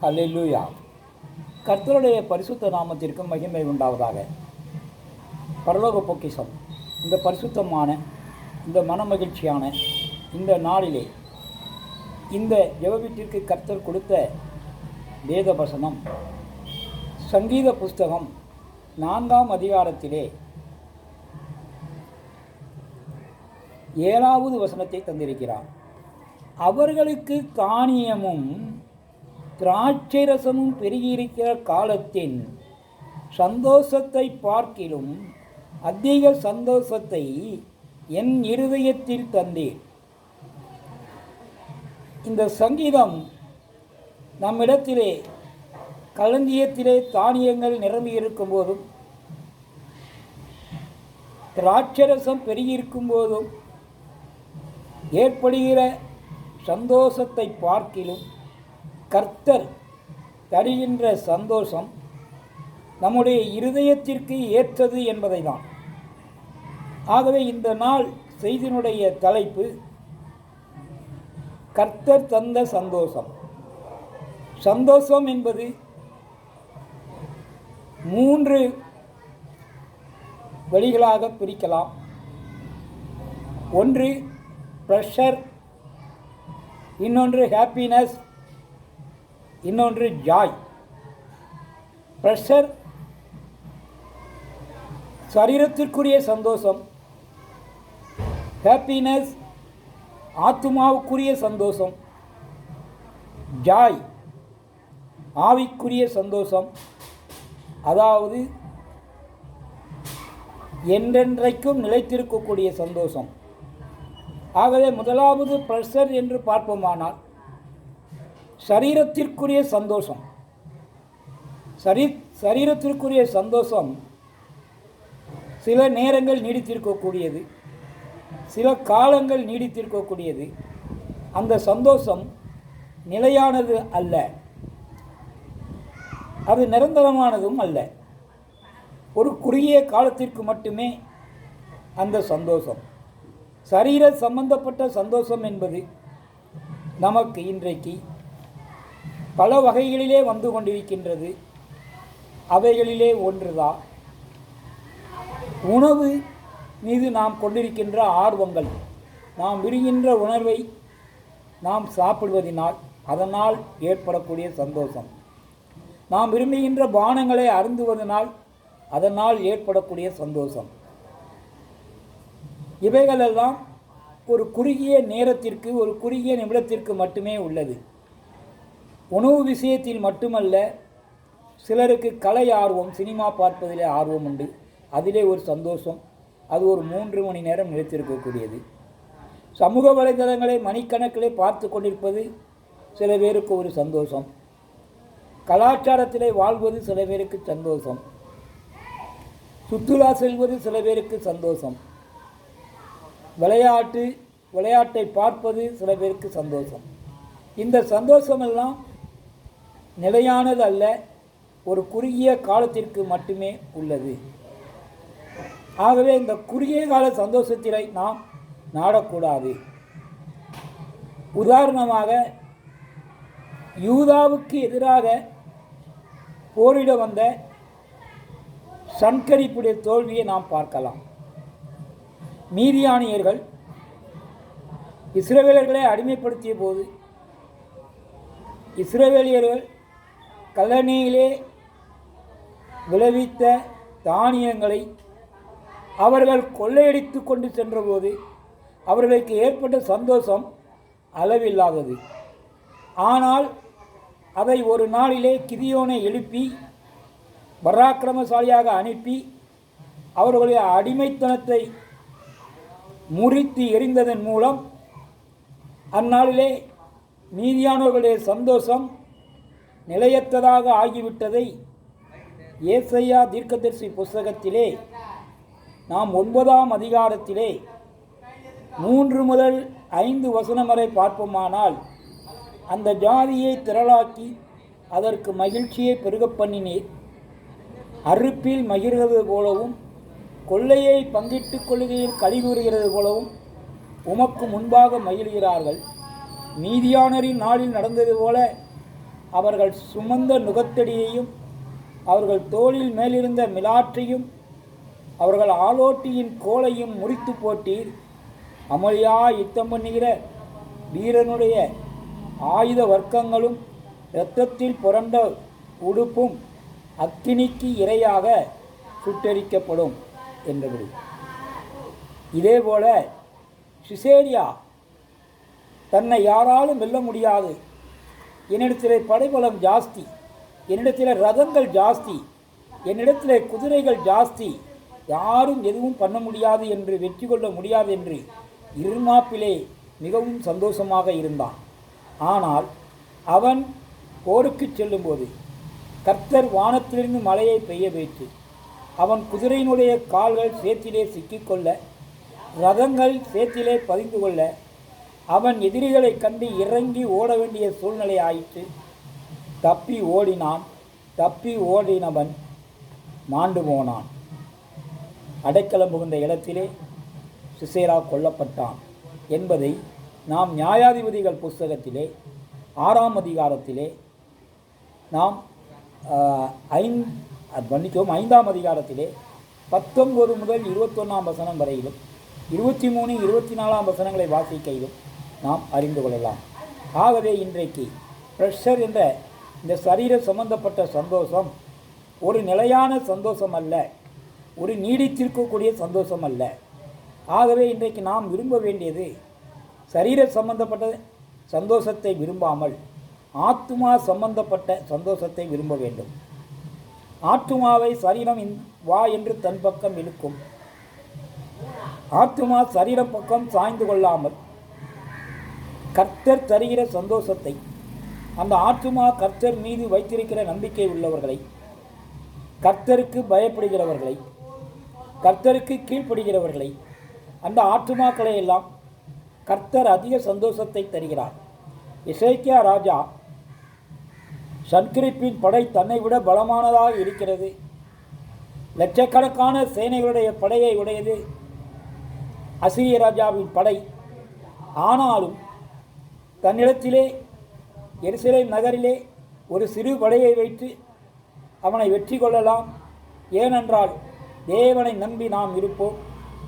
ஹalleluya கர்த்தருடைய பரிசுத்த நாமத்திற்கு மகிமை உண்டாவதாக. பரலோக பொக்கிஷம். இந்த பரிசுத்தமான இந்த மனமகிழ்ச்சியான இந்த நாளிலே இந்த ஜெபவீட்டிற்கு கர்த்தர் கொடுத்த வேத வசனம் சங்கீத புஸ்தகம் நான்காம் அதிகாரத்திலே ஏழாவது வசனத்தை தந்திருக்கிறார். அவர்களுக்கு தானியமும் திராட்சை ரசமும் பெருகியிருக்கிற காலத்தின் சந்தோஷத்தை பார்க்கிலும் அதிக சந்தோஷத்தை என் இருதயத்தில் தந்தேன் இந்த சங்கீதம் நம்மிடத்திலே களஞ்சியத்திலே தானியங்கள் நிரம்பி இருக்கும் போதும் திராட்சரசம் பெருகியிருக்கும் போதும் ஏற்படுகிற சந்தோஷத்தை பார்க்கிலும் கர்த்தர் தருகின்ற சந்தோஷம் நம்முடைய இருதயத்திற்கு ஏற்றது என்பதை தான் ஆகவே இந்த நாள் செய்தியினுடைய தலைப்பு கர்த்தர் தந்த சந்தோஷம். சந்தோஷம் என்பது மூன்று வழிகளாக பிரிக்கலாம். ஒன்று ப்ரெஷர் இன்னொன்று ஹாப்பினஸ் இன்னொன்று ஜாய். ப்ரெஷர் சரீரத்திற்குரிய சந்தோஷம் ஹாப்பினஸ் ஆத்மாவுக்குரிய சந்தோஷம் ஜாய் ஆவிக்குரிய சந்தோஷம். அதாவது என்றென்றைக்கும் நிலைத்திருக்கக்கூடிய சந்தோஷம். ஆகவே முதலாவது ப்ரெஷர் என்று பார்ப்போமானால் சரீரத்திற்குரிய சந்தோஷம். சரீ சரீரத்திற்குரிய சந்தோஷம் சில நேரங்கள் நீடித்திருக்கக்கூடியது சில காலங்கள் நீடித்திருக்கக்கூடியது. அந்த சந்தோஷம் நிலையானது அல்ல. அது நிரந்தரமானதும் அல்ல. ஒரு குறுகிய காலத்திற்கு மட்டுமே அந்த சந்தோஷம். சரீர சம்பந்தப்பட்ட சந்தோஷம் என்பது நமக்கு இன்றைக்கு பல வகைகளிலே வந்து கொண்டிருக்கின்றது. அவைகளிலே ஒன்றுதான் உணவு மீது நாம் கொண்டிருக்கின்ற ஆர்வங்கள் நாம் விருகின்ற உணர்வை நாம் சாப்பிடுவதினால் அதனால் ஏற்படக்கூடிய சந்தோஷம். நாம் விரும்புகின்ற பானங்களை அருந்துவதனால் அதனால் ஏற்படக்கூடிய சந்தோஷம். இவைகளெல்லாம் ஒரு குறுகிய நேரத்திற்கு ஒரு குறுகிய நிமிடத்திற்கு மட்டுமே உள்ளது. உணவு விஷயத்தில் மட்டுமல்ல சிலருக்கு கலை ஆர்வம் சினிமா பார்ப்பதிலே ஆர்வம் உண்டு. அதிலே ஒரு சந்தோஷம் அது ஒரு மூன்று மணி நேரம் நிலைத்திருக்கக்கூடியது. சமூக வலைதளங்களை மணிக்கணக்கிலே பார்த்து கொண்டிருப்பது சில பேருக்கு ஒரு சந்தோஷம். கலாச்சாரத்திலே வாழ்வது சில பேருக்கு சந்தோஷம். சுற்றுலா செல்வது சில பேருக்கு சந்தோஷம். விளையாட்டு விளையாட்டை பார்ப்பது சில பேருக்கு சந்தோஷம். இந்த சந்தோஷமெல்லாம் நிலையானது அல்ல ஒரு குறுகிய காலத்திற்கு மட்டுமே உள்ளது. ஆகவே இந்த குறுகிய கால சந்தோஷத்தினை நாம் நாடக்கூடாது. உதாரணமாக யூதாவுக்கு எதிராக போரிட வந்த சன்கரிப்புடைய தோல்வியை நாம் பார்க்கலாம். மீதியானியர்கள் இஸ்ரவேலர்களை அடிமைப்படுத்திய போது இஸ்ரவேலியர்கள் கல்லணியிலே விளைவித்த தானியங்களை அவர்கள் கொள்ளையடித்து கொண்டு சென்றபோது அவர்களுக்கு ஏற்பட்ட சந்தோஷம் அளவில்லாதது. ஆனால் அதை ஒரு நாளிலே கிதியோனை எழுப்பி பராக்கிரமசாலியாக அனுப்பி அவர்களுடைய அடிமைத்தனத்தை முறித்து எறிந்ததன் மூலம் அந்நாளிலே மீதியானவர்களுடைய சந்தோஷம் நிலையற்றதாக ஆகிவிட்டதை ஏசையா தீர்க்கதரிசி புஸ்தகத்திலே நாம் ஒன்பதாம் அதிகாரத்திலே மூன்று முதல் ஐந்து வசனம் வரை பார்ப்போமானால் அந்த ஜாதியை திரளாக்கி அதற்கு மகிழ்ச்சியை பெருகப் பண்ணினீர். அறுப்பில் மகிழ்கிறது போலவும் கொள்ளையை பங்கிட்டுக் கொள்கையில் கழிவுறுகிறது போலவும் உமக்கு முன்பாக மகிழ்கிறார்கள். நீதியானரின் நாளில் நடந்தது போல அவர்கள் சுமந்த நுகத்தடியையும் அவர்கள் தோளில் மேலிருந்த மிலாற்றையும் அவர்கள் ஆலோட்டியின் கோலையும் முறித்து போட்டீர். அமளியா யுத்தம் பண்ணுகிற வீரனுடைய ஆயுத வர்க்கங்களும் இரத்தத்தில் புரண்ட உடுப்பும் அக்கினிக்கு இரையாக சுட்டரிக்கப்படும் என்றபடி. இதேபோல சிசேரியா தன்னை யாராலும் வெல்ல முடியாது. என்னிடத்தில் படைபலம் ஜாஸ்தி என்னிடத்தில் ரதங்கள் ஜாஸ்தி என்னிடத்தில் குதிரைகள் ஜாஸ்தி யாரும் எதுவும் பண்ண முடியாது என்று வெற்றி கொள்ள முடியாது என்று இருமாப்பிலே மிகவும் சந்தோஷமாக இருந்தான். ஆனால் அவன் போருக்கு செல்லும்போது கர்த்தர் வானத்திலிருந்து மழையை பெய்ய வைத்து அவன் குதிரையினுடைய கால்கள் சேத்திலே சிக்கிக்கொள்ள ரதங்கள் சேத்திலே பதிந்து கொள்ள அவன் எதிரிகளைக் கண்டு இறங்கி ஓட வேண்டிய சூழ்நிலை ஆயிற்று. தப்பி ஓடினான் தப்பி ஓடினவன் மாண்டு போனான். அடைக்கலம் புகுந்த இடத்திலே சிசேரா கொல்லப்பட்டான் என்பதை நாம் நியாயாதிபதிகள் புஸ்தகத்திலே ஆறாம் அதிகாரத்திலே நாம் ஐந் மன்னிக்கவும் ஐந்தாம் அதிகாரத்திலே பத்தொன்பது முதல் இருபத்தொன்னாம் வசனம் வரையிலும் இருபத்தி மூணு இருபத்தி நாலாம் வசனங்களை வாசிக்கையிலும் நாம் அறிந்து கொள்ளலாம். ஆகவே இன்றைக்கு ப்ரெஷர் என்ற இந்த சரீர சம்பந்தப்பட்ட சந்தோஷம் ஒரு நிலையான சந்தோஷம் அல்ல ஒரு நீடித்திருக்கக்கூடிய சந்தோஷம் அல்ல. ஆகவே இன்றைக்கு நாம் விரும்ப வேண்டியது சரீர சம்பந்தப்பட்ட சந்தோஷத்தை விரும்பாமல் ஆத்மா சம்பந்தப்பட்ட சந்தோஷத்தை விரும்ப வேண்டும். ஆத்மாவை சரீரம் வா என்று தன் பக்கம் இழுக்கும். ஆத்துமா சரீர பக்கம் சாய்ந்து கொள்ளாமல் கர்த்தர் தருகிற சந்தோஷத்தை அந்த ஆத்துமா கர்த்தர் மீது வைத்திருக்கிற நம்பிக்கை உள்ளவர்களை கர்த்தருக்கு பயப்படுகிறவர்களை கர்த்தருக்கு கீழ்ப்படுகிறவர்களை அந்த ஆத்துமாக்களை எல்லாம் கர்த்தர் அதிக சந்தோஷத்தை தருகிறார். இசைக்கியா ராஜா சன்கிரிப்பின் படை தன்னை விட பலமானதாக இருக்கிறது. லட்சக்கணக்கான சேனைகளுடைய படையை உடையது. அசிரிய ராஜாவின் படை. ஆனாலும் தன்னிடத்திலே எருசலேம் நகரிலே ஒரு சிறு படையை வைத்து அவனை வெற்றி கொள்ளலாம் ஏனென்றால் தேவனை நம்பி நாம் இருப்போம்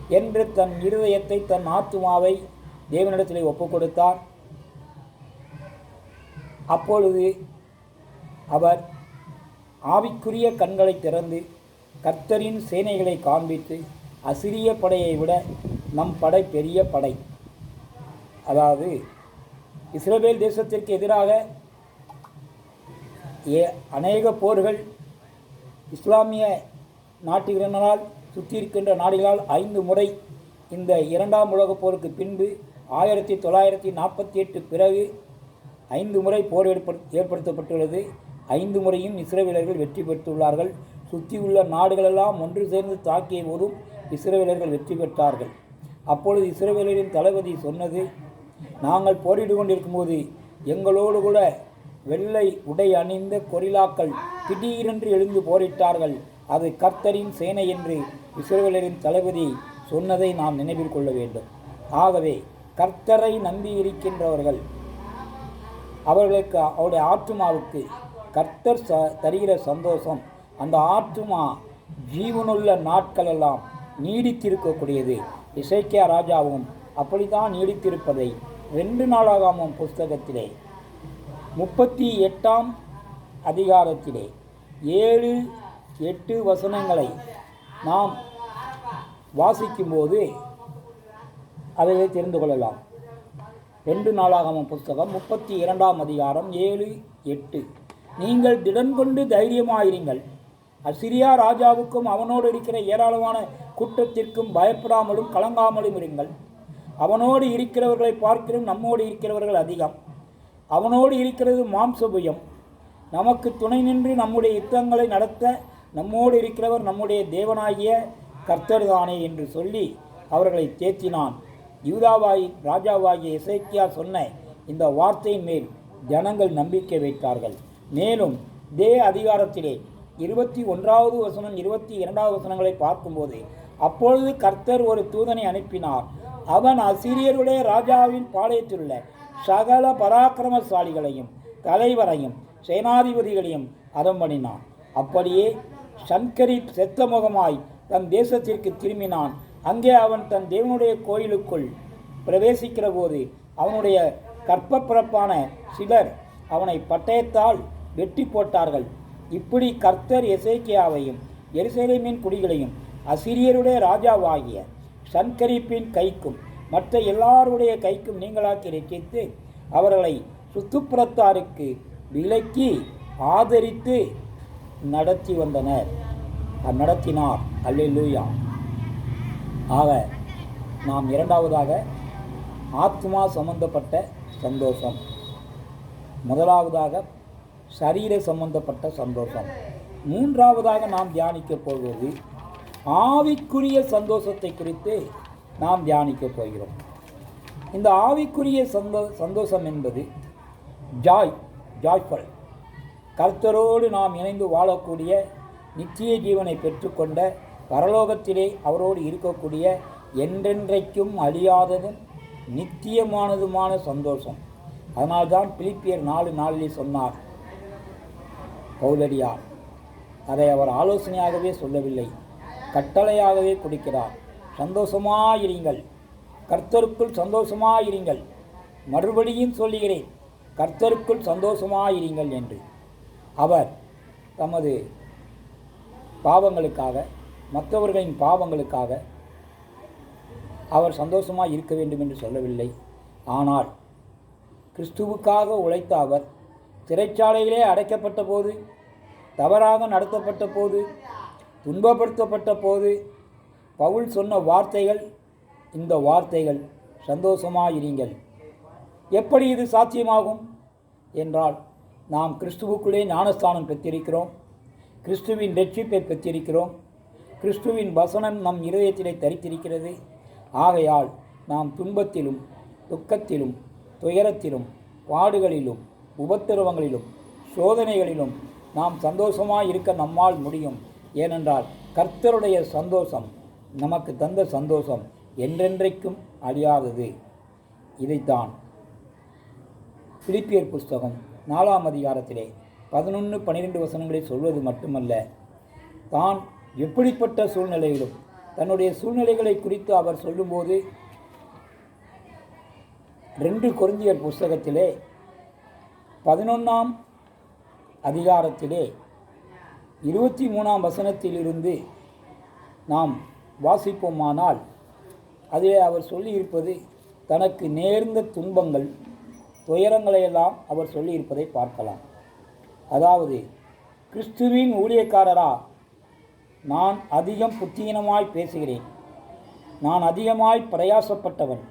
என்று தன் இருதயத்தை தன் ஆத்துமாவை தேவனிடத்திலே ஒப்புக் கொடுத்தார் அப்பொழுது அவர் ஆவிக்குரிய கண்களை திறந்து கர்த்தரின் சேனைகளை காண்பித்து அசிறிய படையை விட நம் படை பெரிய படை. அதாவது இஸ்ரேல் தேசத்திற்கு எதிராக ஏ அநேக போர்கள் இஸ்லாமிய நாட்டினரால் சுற்றி இருக்கின்ற நாடுகளால் ஐந்து முறை இந்த இரண்டாம் உலகப் போருக்கு பின்பு ஆயிரத்தி தொள்ளாயிரத்தி நாற்பத்தி எட்டு பிறகு ஐந்து முறை போர் ஏற்படு ஏற்படுத்தப்பட்டுள்ளது. ஐந்து முறையும் இஸ்ரேலர்கள் வெற்றி பெற்றுள்ளார்கள். சுற்றியுள்ள நாடுகளெல்லாம் ஒன்று சேர்ந்து தாக்கிய போதும் இஸ்ரேலர்கள் வெற்றி பெற்றார்கள். அப்பொழுது இஸ்ரேலரின் தளபதி சொன்னது நாங்கள் போரிட்டு கொண்டிருக்கும்போது எங்களோடு கூட வெள்ளை உடை அணிந்த கொரில்லாக்கள் திடீரென்று எழுந்து போரிட்டார்கள். அது கர்த்தரின் சேனை என்று இஸ்ரவேலரின் தளபதி சொன்னதை நாம் நினைவில் கொள்ள வேண்டும். ஆகவே கர்த்தரை நம்பி இருக்கின்றவர்கள் அவர்களுக்கு அவருடைய ஆற்றுமாவுக்கு கர்த்தர் ச தருகிற சந்தோஷம் அந்த ஆற்றுமா ஜீவனுள்ள நாட்களெல்லாம் நீடித்திருக்கக்கூடியது. இசைக்கியா ராஜாவும் அப்படித்தான் நீடித்திருப்பதை ரெண்டு நாளாகாமம் புஸ்தகத்திலே. முப்பத்தி எட்டாம் அதிகாரத்திலே. ஏழு எட்டு வசனங்களை நாம் வாசிக்கும்போது அதை தெரிந்து கொள்ளலாம். ரெண்டு நாளாகமம் புஸ்தகம் முப்பத்தி இரண்டாம் அதிகாரம் ஏழு எட்டு. நீங்கள் திடன் கொண்டு தைரியமாயிருங்கள். அசிரியா ராஜாவுக்கும் அவனோடு இருக்கிற ஏராளமான கூட்டத்திற்கும் பயப்படாமலும் கலங்காமலும் இருங்கள். அவனோடு இருக்கிறவர்களை பார்க்கிறோம் நம்மோடு இருக்கிறவர்கள் அதிகம். அவனோடு இருக்கிறது மாம்சபுயம் நமக்கு துணை நின்று நம்முடைய யுத்தங்களை நடத்த நம்மோடு இருக்கிறவர் நம்முடைய தேவனாகிய கர்த்தர்தானே என்று சொல்லி அவர்களை தேற்றினான். யூதாவாய் ராஜாவாகிய இசைக்கியா சொன்ன இந்த வார்த்தையின் மேல் ஜனங்கள் நம்பிக்கை வைத்தார்கள். மேலும் தே அதிகாரத்திலே இருபத்தி ஒன்றாவது வசனம் இருபத்தி இரண்டாவது வசனங்களை பார்க்கும்போது அப்பொழுது கர்த்தர் ஒரு தூதனை அனுப்பினார். அவன் அசிரியருடைய ராஜாவின் பாளையத்திலுள்ள சகல பராக்கிரமசாலிகளையும் தலைவரையும் சேனாதிபதிகளையும் அறம் பண்ணினான். அப்படியே சன்கரிப் செத்த முகமாய் தன் தேசத்திற்கு திரும்பினான். அங்கே அவன் தன் தேவனுடைய கோயிலுக்குள் பிரவேசிக்கிற போது அவனுடைய கற்பப்பிறப்பான சிலர் அவனை பட்டயத்தால் வெட்டி போட்டார்கள். இப்படி கர்த்தர் எசேக்கியாவையும் எருசலேமின் குடிகளையும் அசிரியருடைய ராஜாவாகிய சன்கரிப்பின் கைக்கும் மற்ற எல்லாருடைய கைக்கும் நீங்களாக்கி ரசித்து அவர்களை சுத்துப்புறத்தாருக்கு விலக்கி ஆதரித்து நடத்தி வந்தனர். நடத்தினார். அல்லூயா ஆக நாம் இரண்டாவதாக ஆத்மா சம்பந்தப்பட்ட சந்தோஷம். முதலாவதாக சரீர சம்பந்தப்பட்ட சந்தோஷம். மூன்றாவதாக நாம் தியானிக்கப் போவது ஆவிக்குரிய சந்தோஷத்தை குறித்து நாம் தியானிக்கப் போகிறோம். இந்த ஆவிக்குரிய சந்தோ சந்தோஷம் என்பது ஜாய் ஜாய்ஃபல். கர்த்தரோடு நாம் இணைந்து வாழக்கூடிய நித்திய ஜீவனை பெற்றுக்கொண்ட பரலோகத்திலே அவரோடு இருக்கக்கூடிய என்றென்றைக்கும் அழியாததும் நித்தியமானதுமான சந்தோஷம். அதனால்தான் பிலிப்பியர் நாலு நாளிலே சொன்னார். பௌலடியார் அதை அவர் ஆலோசனையாகவே சொல்லவில்லை. கட்டளையாகவே கொடுக்கிறார். சந்தோஷமாயிருங்கள். கர்த்தருக்குள் சந்தோஷமாயிருங்கள். மறுபடியும் சொல்லுகிறேன் கர்த்தருக்குள் சந்தோஷமாயிருங்கள் என்று. அவர் தமது பாவங்களுக்காக மற்றவர்களின் பாவங்களுக்காக அவர் சந்தோஷமாக இருக்க வேண்டும் என்று சொல்லவில்லை. ஆனால் கிறிஸ்துவுக்காக உழைத்த அவர் சிறைச்சாலையிலே அடைக்கப்பட்ட போது தவறாக நடத்தப்பட்ட போது துன்பப்படுத்தப்பட்ட போது பவுல் சொன்ன வார்த்தைகள் இந்த வார்த்தைகள் சந்தோஷமாயிருங்கள். எப்படி இது சாத்தியமாகும்? என்றால் நாம் கிறிஸ்துவுக்குள்ளே ஞானஸ்தானம் பெற்றிருக்கிறோம் கிறிஸ்துவின் ரட்சிப்பை பெற்றிருக்கிறோம் கிறிஸ்துவின் வசனம் நம் இருதயத்திலே தரித்திருக்கிறது. ஆகையால் நாம் துன்பத்திலும் துக்கத்திலும் துயரத்திலும் பாடுகளிலும் உபத்திரவங்களிலும் சோதனைகளிலும் நாம் சந்தோஷமாக இருக்க நம்மால் முடியும். ஏனென்றால் கர்த்தருடைய சந்தோஷம் நமக்கு தந்த சந்தோஷம் என்றென்றைக்கும் அழியாதது. இதைத்தான் பிலிப்பியர் புஸ்தகம் நாலாம் அதிகாரத்திலே பதினொன்று பன்னிரெண்டு வசனங்களை சொல்வது மட்டுமல்ல தான் எப்படிப்பட்ட சூழ்நிலையிலும் தன்னுடைய சூழ்நிலைகளை குறித்து அவர் சொல்லும்போது ரெண்டு கொரிந்தியர் புஸ்தகத்திலே பதினொன்றாம் அதிகாரத்திலே இருபத்தி மூணாம் வசனத்திலிருந்து நாம் வாசிப்போமானால் அதிலே அவர் சொல்லியிருப்பது தனக்கு நேர்ந்த துன்பங்கள் துயரங்களையெல்லாம் அவர் சொல்லியிருப்பதை பார்க்கலாம். அதாவது கிறிஸ்துவின் ஊழியக்காரரா நான் அதிகம் புத்தீனமாய் பேசுகிறேன். நான் அதிகமாய் பிரயாசப்பட்டவன்.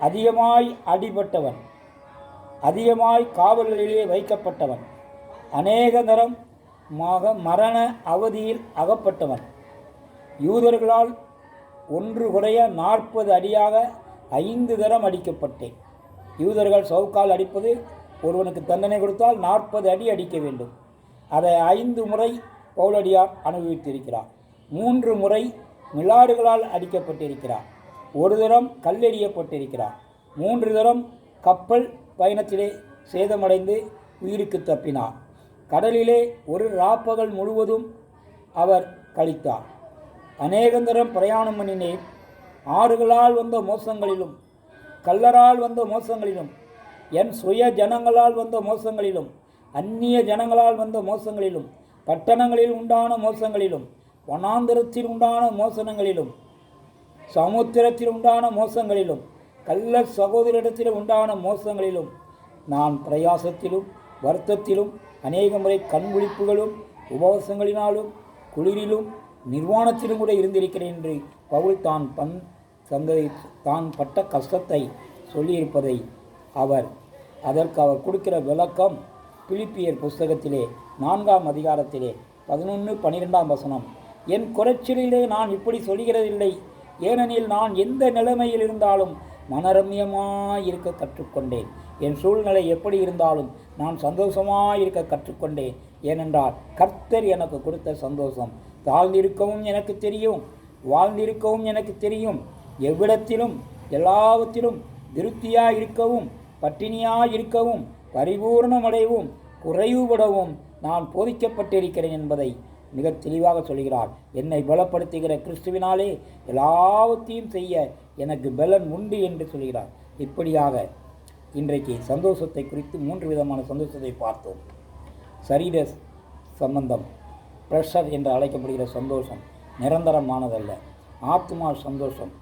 அதிகமாய் அடிபட்டவன். அதிகமாய் காவல்களிலே வைக்கப்பட்டவன். அநேக தரம் மாக மரண அவதியில் அகப்பட்டவன். யூதர்களால் ஒன்று குறைய நாற்பது அடியாக ஐந்து தரம் அடிக்கப்பட்டேன். யூதர்கள் சவுக்கால் அடிப்பது ஒருவனுக்கு தண்டனை கொடுத்தால் நாற்பது அடி அடிக்க வேண்டும். அதை ஐந்து முறை பவுலடியார் அனுபவித்திருக்கிறார். மூன்று முறை மிலாடுகளால் அடிக்கப்பட்டிருக்கிறார். ஒரு தரம் கல்லெறியப்பட்டிருக்கிறார். மூன்று தரம் கப்பல் பயணத்திலே சேதமடைந்து உயிருக்கு தப்பினார். கடலிலே ஒரு ராப்பகல் முழுவதும் அவர் கழித்தார். அநேகந்தரம் பிரயாணம் பண்ணினேன். ஆறுகளால் வந்த மோசங்களிலும் கல்லரால் வந்த மோசங்களிலும் என் சுய ஜனங்களால் வந்த மோசங்களிலும் அந்நிய ஜனங்களால் வந்த மோசங்களிலும் பட்டணங்களில் உண்டான மோசங்களிலும் வனாந்திரத்தில் உண்டான மோசனங்களிலும் சமுத்திரத்தில் உண்டான மோசங்களிலும் கள்ள சகோதரிடத்தில் உண்டான மோசங்களிலும் நான் பிரயாசத்திலும் வருத்தத்திலும் அநேக முறை கண்விழிப்புகளும் உபவாசங்களினாலும் குளிரிலும் நிர்வாணத்திலும் கூட இருந்திருக்கிறேன் என்று பவுல் தான் பன் சங்கதி தான் பட்ட கஷ்டத்தை சொல்லியிருப்பதை அவர் அதற்கு அவர் கொடுக்கிற விளக்கம் பிலிப்பியர் புஸ்தகத்திலே நான்காம் அதிகாரத்திலே பதினொன்று பன்னிரெண்டாம் வசனம். என் குறைச்சலிலே நான் இப்படி சொல்கிறதில்லை. ஏனெனில் நான் எந்த நிலைமையில் இருந்தாலும் மனரம்யமாக இருக்க கற்றுக்கொண்டேன். என் சூழ்நிலை எப்படி இருந்தாலும் நான் சந்தோஷமாக இருக்க கற்றுக்கொண்டேன். ஏனென்றால் கர்த்தர் எனக்கு கொடுத்த சந்தோஷம். தாழ்ந்திருக்கவும் எனக்கு தெரியும். வாழ்ந்திருக்கவும் எனக்கு தெரியும். எவ்விடத்திலும் எல்லாவற்றிலும் திருப்தியாக இருக்கவும் பட்டினியாக இருக்கவும் பரிபூர்ணமடையவும் குறைவுபடவும் நான் போதிக்கப்பட்டிருக்கிறேன் என்பதை மிக தெளிவாக சொல்கிறார். என்னை பலப்படுத்துகிற கிறிஸ்துவினாலே எல்லாவற்றையும் செய்ய எனக்கு பலன் உண்டு என்று சொல்கிறார். இப்படியாக இன்றைக்கு சந்தோஷத்தை குறித்து மூன்று விதமான சந்தோஷத்தை பார்த்தோம். சரீர சம்பந்தம் ப்ரெஷர் என்று அழைக்கப்படுகிற சந்தோஷம் நிரந்தரமானதல்ல. ஆத்மா சந்தோஷம்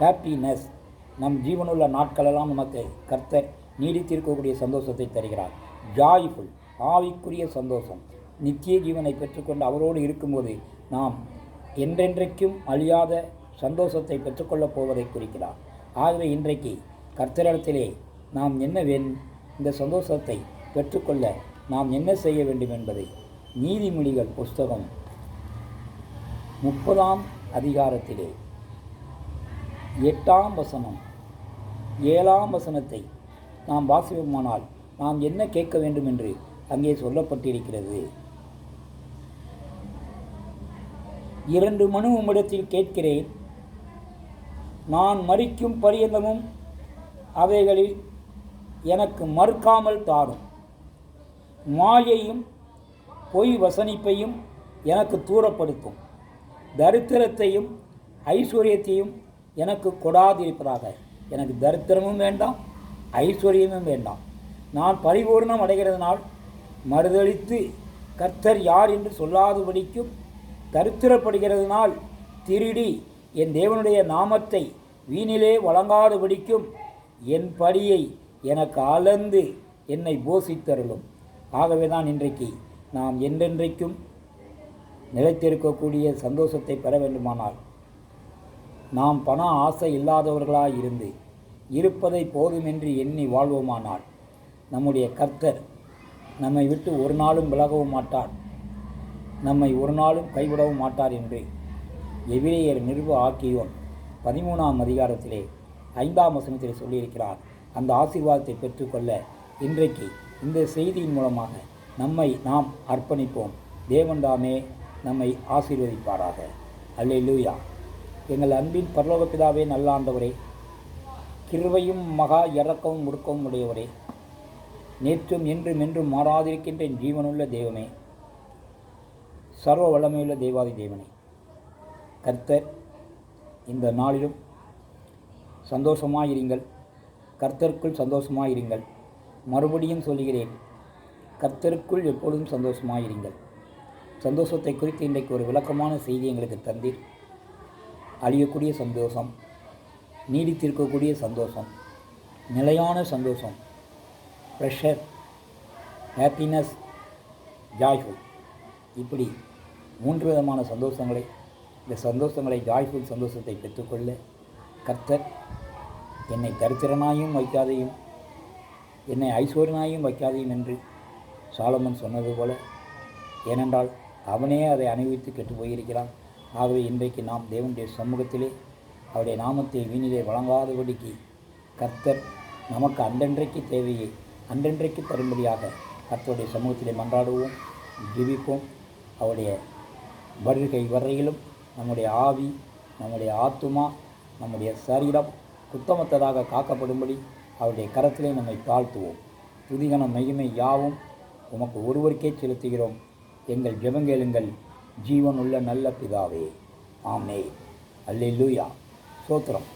ஹாப்பினஸ் நம் ஜீவனுள்ள நாட்களெல்லாம் நமக்கு கர்த்தர் நீடித்திருக்கக்கூடிய சந்தோஷத்தை தருகிறார். ஜாய்ஃபுல் ஆவிக்குரிய சந்தோஷம். நித்திய ஜீவனை பெற்றுக்கொண்டு அவரோடு இருக்கும்போது நாம் என்றென்றைக்கும் அழியாத சந்தோஷத்தை பெற்றுக்கொள்ளப் போவதை குறிக்கிறார். ஆகவே இன்றைக்கு கர்த்தரிடத்திலே நாம் என்ன வேண் இந்த சந்தோஷத்தை பெற்றுக்கொள்ள நாம் என்ன செய்ய வேண்டும் என்பதை நீதிமொழிகள் புஸ்தகம் முப்பதாம் அதிகாரத்திலே எட்டாம் வசனம் ஏழாம் வசனத்தை நாம் வாசிப்போமானால் நாம் என்ன கேட்க வேண்டும் என்று அங்கே சொல்லப்பட்டிருக்கிறது. இரண்டு மனு உம்மிடத்தில் கேட்கிறேன். நான் மறிக்கும் பரியந்தமும் அவைகளில் எனக்கு மறுக்காமல் தாரும். மாயையும் பொய் வசனிப்பையும் எனக்கு தூரப்படுத்தும். தரித்திரத்தையும் ஐஸ்வர்யத்தையும் எனக்கு கொடாதிருப்பதாக. எனக்கு தரித்திரமும் வேண்டாம் ஐஸ்வர்யமும் வேண்டாம். நான் பரிபூர்ணம் அடைகிறதுனால் மறுதளித்து கர்த்தர் யார் என்று சொல்லாதபடிக்கும் தரித்திரப்படுகிறதுனால் திருடி என் தேவனுடைய நாமத்தை வீணிலே வழங்காதபடிக்கும் என் படியை எனக்கு அளந்து என்னை போஷித்தருளும். ஆகவே தான் இன்றைக்கு நாம் என்றென்றைக்கும் நிலைத்திருக்கக்கூடிய சந்தோஷத்தை பெற வேண்டுமானால் நாம் பண ஆசை இல்லாதவர்களாக இருந்து இருப்பதை போதுமென்று எண்ணி வாழ்வோமானால் நம்முடைய கர்த்தர் நம்மை விட்டு ஒரு நாளும் விலகவும் மாட்டார். நம்மை ஒரு நாளும் கைவிடவும் மாட்டார் என்று எவிரேயர் நிறுவ ஆக்கியோன் பதிமூணாம் அதிகாரத்திலே ஐந்தாம் வசனத்திலே சொல்லியிருக்கிறார். அந்த ஆசீர்வாதத்தை பெற்றுக்கொள்ள இன்றைக்கு இந்த செய்தியின் மூலமாக நம்மை நாம் அர்ப்பணிப்போம். தேவன்தாமே நம்மை ஆசீர்வதிப்பாராக. அல்லேலூயா. எங்கள் அன்பின் பரலோகப்பிதாவே நல்ல ஆண்டவரே மகா இறக்கவும் முடுக்கவும் உடையவரே. நேற்றும் என்றும் என்றும் மாறாதிருக்கின்ற என் ஜீவனுள்ள தெய்வமே சர்வ வல்லமையுள்ள தேவாதி தேவனே. கர்த்தர் இந்த நாளிலும் சந்தோஷமாயிருங்கள். கர்த்தருக்குள் சந்தோஷமாயிருங்கள். மறுபடியும் சொல்கிறேன் கர்த்தருக்குள் எப்பொழுதும் சந்தோஷமாயிருங்கள். சந்தோஷத்தை குறித்து இன்றைக்கு ஒரு விளக்கமான செய்தி எங்களுக்கு தந்தீர். அழியக்கூடிய சந்தோஷம் நீடித்திருக்கக்கூடிய சந்தோஷம் நிலையான சந்தோஷம் ப்ரெஷர் ஹாப்பினஸ் ஜாய்ஃபுல் இப்படி மூன்று விதமான சந்தோஷங்களை இந்த சந்தோஷங்களை ஜாய்ஃபுல் சந்தோஷத்தை பெற்றுக்கொள்ள கர்த்தர் என்னை தரித்திரனாயும் வைக்காதையும் என்னை ஐஸ்வர்யனாயும் வைக்காதையும் என்று சாலமன் சொன்னது போல ஏனென்றால் அவனே அதை அணிவித்து கெட்டு போயிருக்கிறான். ஆகவே இன்றைக்கு நாம் தேவனுடைய சமூகத்திலே அவருடைய நாமத்தை வீணிலே வழங்காதபடிக்கு கர்த்தர் நமக்கு அன்றன்றைக்கு தேவையை அன்றன்றைக்கு தரும்படியாக கர்த்தருடைய சமூகத்திலே மன்றாடுவோம் ஜெபிப்போம். அவருடைய வருகை வரையிலும் நம்முடைய ஆவி நம்முடைய ஆத்துமா நம்முடைய சரீரம் உத்தமத்ததாக காக்கப்படும்படி அவருடைய கரத்திலே நம்மை தாழ்த்துவோம். துதிகன மகிமை யாவும் உமக்கு ஒருவருக்கே செலுத்துகிறோம். எங்கள் ஜெபங்கேளுங்கள் ஜீவனுள்ள நல்ல பிதாவே. ஆமே அல்லேலூயா. சோத்திரம்